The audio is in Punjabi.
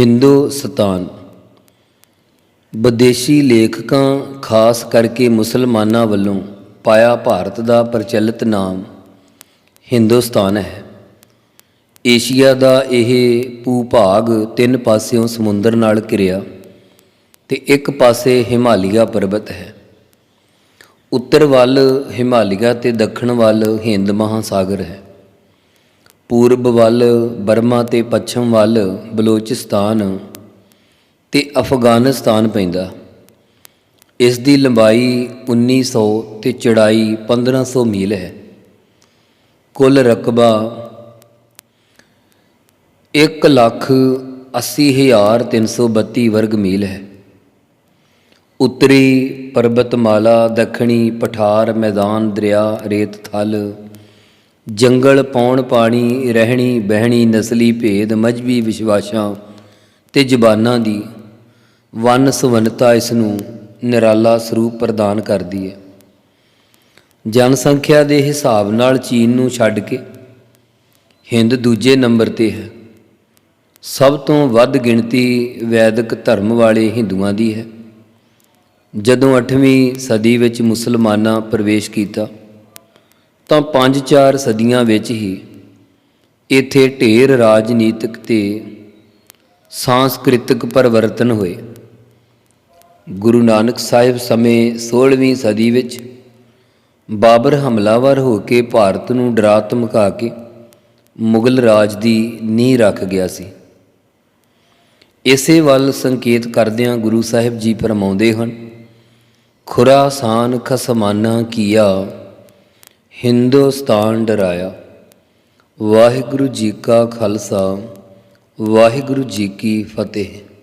ਹਿੰਦੁਸਤਾਨ ਵਿਦੇਸ਼ੀ ਲੇਖਕਾਂ, ਖਾਸ ਕਰਕੇ ਮੁਸਲਮਾਨਾਂ ਵੱਲੋਂ ਪਾਇਆ ਭਾਰਤ ਦਾ ਪ੍ਰਚਲਿਤ ਨਾਮ ਹਿੰਦੁਸਤਾਨ ਹੈ। ਏਸ਼ੀਆ ਦਾ ਇਹ ਭੂ-ਭਾਗ ਤਿੰਨ ਪਾਸਿਓਂ ਸਮੁੰਦਰ ਨਾਲ ਘਿਰਿਆ ਤੇ ਇੱਕ ਪਾਸੇ ਹਿਮਾਲਿਆ ਪਰਬਤ ਹੈ। ਉੱਤਰ ਵੱਲ ਹਿਮਾਲਿਆ ਤੇ ਦੱਖਣ ਵੱਲ ਹਿੰਦ ਮਹਾਸਾਗਰ ਹੈ। ਪੂਰਬ ਵੱਲ, ਬਰਮਾ ਤੇ ਪੱਛਮ ਵੱਲ ਬਲੋਚਿਸਤਾਨ ਤੇ ਅਫਗਾਨਿਸਤਾਨ ਪੈਂਦਾ। ਇਸ ਦੀ ਲੰਬਾਈ 1900 ਤੇ ਚੌੜਾਈ 1500 ਮੀਲ ਹੈ। ਕੁੱਲ ਰਕਬਾ 180332 ਵਰਗ ਮੀਲ ਹੈ। ਉੱਤਰੀ ਪਰਬਤਮਾਲਾ, ਦੱਖਣੀ ਪਠਾਰ, ਮੈਦਾਨ, ਦਰਿਆ, ਰੇਤ, ਥਲ ਜੰਗਲ ਪੌਣ ਪਾਣੀ, ਰਹਿਣੀ ਬਹਿਣੀ, ਨਸਲੀ ਭੇਦ, ਮਜਬੀ ਵਿਸ਼ਵਾਸਾਂ ਤੇ ਜ਼ਬਾਨਾਂ ਦੀ ਵੰਨ ਸੁਵੰਨਤਾ ਇਸ ਨੂੰ ਨਿਰਾਲਾ ਸਰੂਪ ਪ੍ਰਦਾਨ ਕਰਦੀ ਹੈ। ਜਨਸੰਖਿਆ ਦੇ ਹਿਸਾਬ ਨਾਲ ਚੀਨ ਨੂੰ ਛੱਡ ਕੇ ਹਿੰਦ ਦੂਜੇ ਨੰਬਰ ਤੇ ਹੈ। ਸਭ ਤੋਂ ਵੱਧ ਗਿਣਤੀ ਵੈਦਿਕ ਧਰਮ ਵਾਲੇ ਹਿੰਦੂਆਂ ਦੀ ਹੈ। ਜਦੋਂ 8ਵੀਂ ਸਦੀ ਵਿੱਚ ਮੁਸਲਮਾਨਾਂ ਪ੍ਰਵੇਸ਼ ਕੀਤਾ ਤਾਂ 5-4 ਸਦੀਆਂ ਵਿੱਚ ਹੀ ਇੱਥੇ ਢੇਰ ਰਾਜਨੀਤਿਕ ਤੇ ਸਾਂਸਕ੍ਰਿਤਿਕ ਪਰਿਵਰਤਨ ਹੋਏ। ਗੁਰੂ ਨਾਨਕ ਸਾਹਿਬ ਸਮੇਂ 16ਵੀਂ ਸਦੀ ਵਿੱਚ ਬਾਬਰ ਹਮਲਾਵਰ ਹੋ ਕੇ ਭਾਰਤ ਨੂੰ ਡਰਾ ਧਮਕਾ ਕੇ ਮੁਗਲ ਰਾਜ ਦੀ ਨੀਂਹ ਰੱਖ ਗਿਆ ਸੀ। ਇਸੇ ਵੱਲ ਸੰਕੇਤ ਕਰਦਿਆਂ ਗੁਰੂ ਸਾਹਿਬ ਜੀ ਫਰਮਾਉਂਦੇ ਹਨ, ਖੁਰਾਸਾਨ ਖਸਮਾਨਾ ਕੀਆ ਹਿੰਦੁਸਤਾਨ ਡਰਾਇਆ। ਵਾਹਿਗੁਰੂ ਜੀ ਕਾ ਖਾਲਸਾ ਵਾਹਿਗੁਰੂ ਜੀ ਕੀ ਫਤਿਹ।